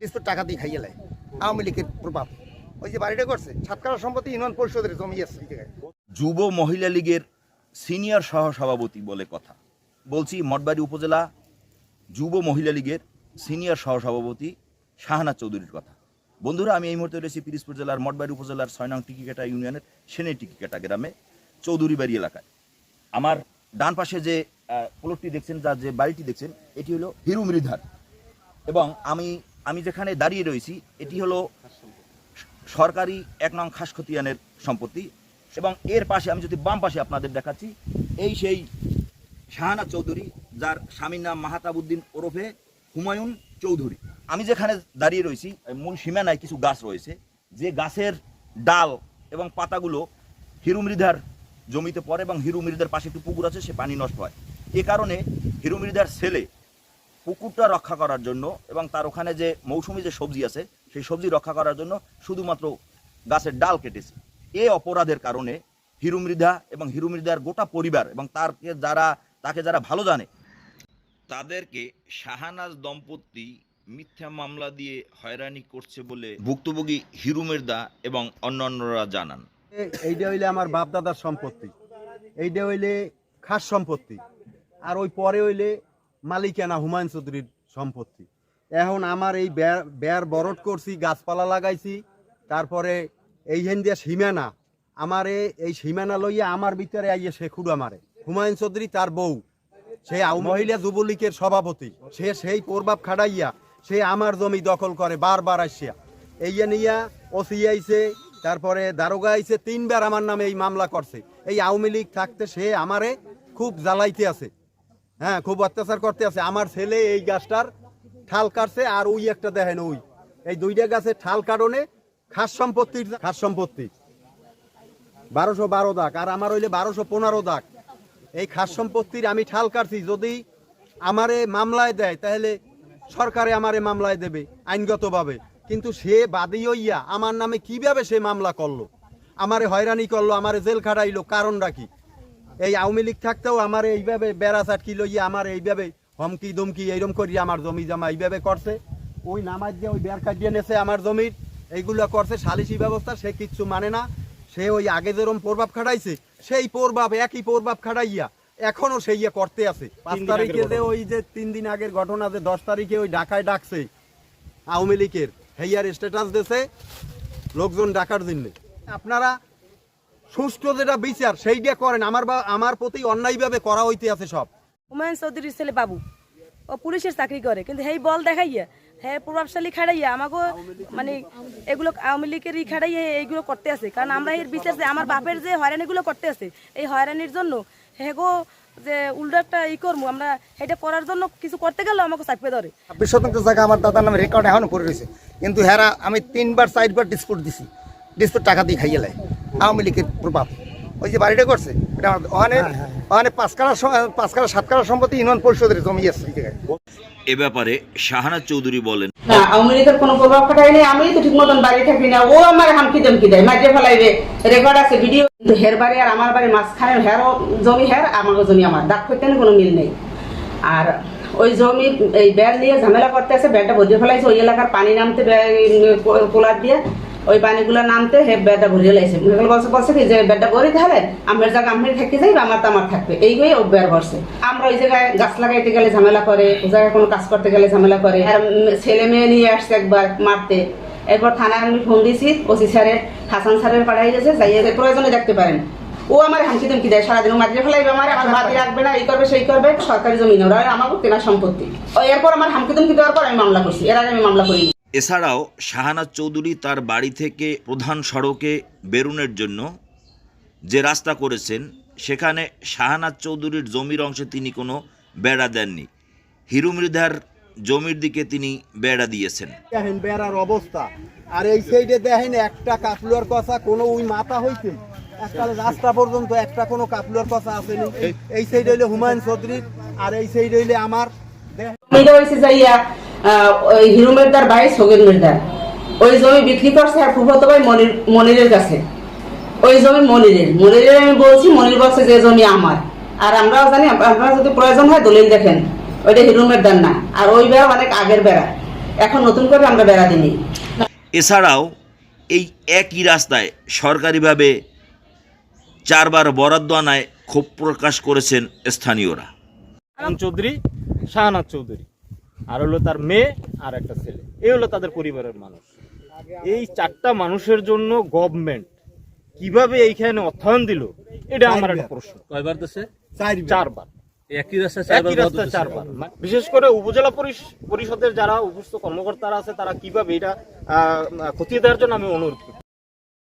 Dispute টাকা দিয়ে খাইয়ে লাই। আওয়ামী লীগের প্রভাব। ওই যে বাড়িটা করছে, সাতকারা সম্পত্তি ইউনিয়ন পরিষদের জমি আছে যুব মহিলা লীগের সিনিয়র সহ সভাপতি বলে কথা। বলছি, মঠবাড়ি উপজেলা যুব মহিলা লীগের সিনিয়র সহ সভাপতি শাহানা চৌধুরীর কথা। বন্ধুরা, আমি এই মুহূর্তে রয়েছি পিরিজপুর জেলার মঠবাড়ি উপজেলার ছয় নং টিকিকাটা ইউনিয়নের সেনে টিকিকাটা গ্রামে চৌধুরী বাড়ি এলাকায়। আমার ডান পাশে যে প্লটটি দেখছেন যার যে বাড়িটি দেখছেন, এটি হলো হিরু মৃধার। এবং আমি আমি যেখানে দাঁড়িয়ে রয়েছি, এটি হলো সরকারি এক নং খাসখতিয়ানের সম্পত্তি এবং এর পাশে আমি যদি বাম পাশে আপনাদের দেখাচ্ছি, এই সেই শাহানা চৌধুরী, যার স্বামীর নাম মাহাতাবুদ্দিন ওরফে হুমায়ুন চৌধুরী। আমি যেখানে দাঁড়িয়ে রয়েছি মূল সীমানায় কিছু গাছ রয়েছে। যে গাছের ডাল এবং পাতাগুলো হিরু মৃধার জমিতে পড়ে এবং হিরু মৃধার পাশে একটু পুকুর আছে, সে পানি নষ্ট হয়। এ কারণে হিরু মৃধার ছেলে পুকুরটা রক্ষা করার জন্য এবং তার ওখানে যে মৌসুমি যে সবজি আছে, সেই সবজি রক্ষা করার জন্য শুধুমাত্র গাছের ডাল কেটেছে। এই অপরাধের কারণে হিরুমৃধা এবং হিরুমৃধার গোটা পরিবার এবং তারকে যারা, তাকে যারা ভালো জানে, তাদেরকে শাহানাজ দম্পতি মিথ্যা মামলা দিয়ে হয়রানি করছে বলে ভুক্তভোগী হিরুমির্দা এবং অন্যান্যরা জানান। এইটা হইলে আমার বাপ দাদার সম্পত্তি। এইটা হইলে খাস সম্পত্তি। আর ওই পরে হইলে মালিকানা হুমায়ুন চৌধুরীর সম্পত্তি। এখন আমার এই বের বরট করছি, গাছপালা লাগাইছি, তারপরে এই হেন দিয়া সীমানা, আমারে এই সীমানা লইয়া আমার ভিতরে আইয়ে শেখুর আমারে। হুমায়ুন চৌধুরী তার বউ, সে মহিলা যুবলীগের সভাপতি, সে সেই প্রভাব খাটাইয়া, সে আমার জমি দখল করে, বারবার আসিয়া। এই নিয়া ওসি আইছে, তারপরে দারোগা আইছে, তিনবার আমার নামে এই মামলা করছে। এই আওয়ামী লীগ থাকতে সে আমারে খুব জ্বালাইতে আছে। হ্যাঁ খুব অত্যাচার করতে আছে। আমার ছেলে এই গাছটার ঠাল কাটছে আর ওই একটা দেখেন ওই। এই দুইটা গাছের ঠাল কারণে খাস সম্পত্তির খাস সম্পত্তি। বারোশো বারো দাগ আর আমার হইলে বারোশো পনেরো দাগ। এই খাস সম্পত্তির আমি ঠাল কাটছি। যদি আমারে মামলায় দেয়, তাহলে সরকারে আমারে মামলায় দেবে, আইনগতভাবে। কিন্তু সে বাদী হইয়া আমার নামে কীভাবে সে মামলা করল? আমারে হয়রানি করল, আমারে জেল খাটাইলো, কারণটা কি? এই আওয়ামী লীগ থাকতেও আমার এইভাবে বেড়া চাটকি লইয়া আমার এইভাবে হমকি দমকি এইরকম করি আমার জমি জমা এইভাবে করছে। ওই নামাজ দিয়ে ওই বের কাটিয়ে নেছে আমার জমির এইগুলা করছে সালিসি ব্যবস্থা সে কিচ্ছু মানে না। সে ওই আগে যেরকম প্রভাব খাটাইছে সেই প্রভাব একই প্রভাব খাটাইয়া এখনও সেই ইয়ে করতে আছে। পাঁচ তারিখে যে ওই যে তিন দিন আগের ঘটনা যে দশ তারিখে ওই ঢাকায় ডাকছে আওয়ামী লীগের হেয়ার স্ট্যাটাস দিছে লোকজন ডাকার জন্য। আপনারা সুষ্ঠু যেটা বিচার সেইটা করেন। আমার বা আমার প্রতি অন্যায়ভাবে করা হইতে আছে সব। হুমায়ুন চৌধুরীর ছেলে বাবু। ও পুলিশের চাকরি করে কিন্তু হেই বল দেখাইয়া হ্যাঁ প্রভাবশালী খাড়াইয়া আমাকে মানে এগুলো আওয়ামী লীগের ই খাড়াইয়া এইগুলো করতে আছে। কারণ আমরা এর বিচার যে আমার বাপের যে হয়রানিগুলো করতে আছে এই হয়রানির জন্য হেগো যে উল্টো একটা ই করব আমরা এটা করার জন্য কিছু করতে গেলে আমাকে চাপে ধরে। ছাব্বিশ শতাংশ জায়গা আমার দাদার নামে রেকর্ড এখনও পড়ে রয়েছে। কিন্তু হেরা আমি তিনবার চারবার ডিসপুট দিছি। ডিসপুট টাকা দিয়ে খাইয়ে লাই। আওয়ামী লীগের প্রভাব। ওই যে বাড়িটা করছে এটা ওখানে ওখানে পাঁচকারা পাঁচকারা সাতকারা সম্পত্তি ইউনিয়ন পরিষদের জমি আছে এই জায়গায়। এ ব্যাপারে শাহানা চৌধুরী বলেন না আওয়ামী লীগের কোনো প্রভাব খাটাই নেই। আমি তো ঠিক মতন বাড়ি থাকি না। ও আমার হামকি দমকি দেয়? মাঝে ফেলাইবে রেকর্ড আছে ভিডিও হের বাড়ি আর আমার বাড়ি মাঝখানে হেরও জমি হের আমার জমি আমার। ডাক করতে কোনো মিল নেই। আর ওই জমি এই নিয়ে ঝামেলা করতে আছে ভরিয়ে ফেলাইছে। ওই এলাকার পানি নামতে পোলার দিয়ে। ওই পানিগুলো নামতে হে ব্যাগটা ভরিয়ে লাইছে। এগুলো বলছে বলছে কি যে ব্যাগটা ভরি তাহলে আমার জায়গা আমি থাকি যাই আমার তো আমার থাকবে। এই হয়ে ও করছে। আমরা ওই জায়গায় গাছ লাগাইতে গেলে ঝামেলা করে, ওই জায়গায় কোনো কাজ করতে গেলে ঝামেলা করে। আর ছেলে মেয়ে নিয়ে আসছে একবার মারতে। এরপর থানায় আমি ফোন দিছি ওসি স্যারের, হাসান স্যারের পাঠাই গেছে, যাইয়ে প্রয়োজনে দেখতে পারেন। ও আমার হামকি ধমকি দেয়, সারাদিন মাঝে ফেলাইবে আমার বাদি রাখবে না, এই করবে, সেই করবে, সরকারি জমি ওরা আমার কেনা সম্পত্তি। এরপর আমার হামকি ধমকি দেওয়ার পর আমি মামলা করছি, এর আগে আমি মামলা করিনি। এছাড়াও শাহানা চৌধুরী তার বাড়ি থেকে প্রধান সড়কে বেরুনের জন্য যে রাস্তা করেছেন সেখানে শাহানা চৌধুরীর জমির অংশে তিনি কোনো বেড়া দেননি। হিরু মৃধার জমির দিকে তিনি বেড়া দিয়েছেন। দেখেন বেড়ার অবস্থা। আর এই সাইডে দেখেন একটা কাপলুয়ার কথা কোনো ওই মাথা হইতে একটা রাস্তা পর্যন্ত একটা কোনো কাপলুয়ার কথা আসেনি। এই সাইড হইলে হুমায়ুন চৌধুরীর আর এই সাইড হইলে আমার। দেখেন হিরু মেরদার ভাই সগির মেরদার ওই জমি বিক্রি করছে আর ফুফতো ভাই মনির মনিরের কাছে। ওই জমি মনিরের। মনিরের আমি বলছি মনির বলছে যে জমি আমার। আর আমরাও জানি আপনারা যদি প্রয়োজন হয় দলিল দেখেন। ওইটা হিরু মেরদার না। আর ওই বেড়া অনেক আগের বেড়া। এখন নতুন করে আমরা বেড়া দিনি এছাড়াও এই একই রাস্তায় সরকারিভাবে চারবার বরাদ্দ আনায় ক্ষোভ প্রকাশ করেছেন স্থানীয়রা। চৌধুরী শাহনাজ চৌধুরী। আর হলো তার মেয়ে আর একটা ছেলে। এই হলো তাদের পরিবারের মানুষ। এই চারটা মানুষের জন্য গভর্নমেন্ট কীভাবে এইখানে অর্থায়ন দিল এটা আমার একটা প্রশ্ন। কয়বার দেশে চারবার। বিশেষ করে উপজেলা পরিষ- পরিষদের যারা উপস্থিত কর্মকর্তারা আছে তারা কীভাবে এটা আহ, খতিয়ে দেওয়ার জন্য আমি অনুরোধ করছি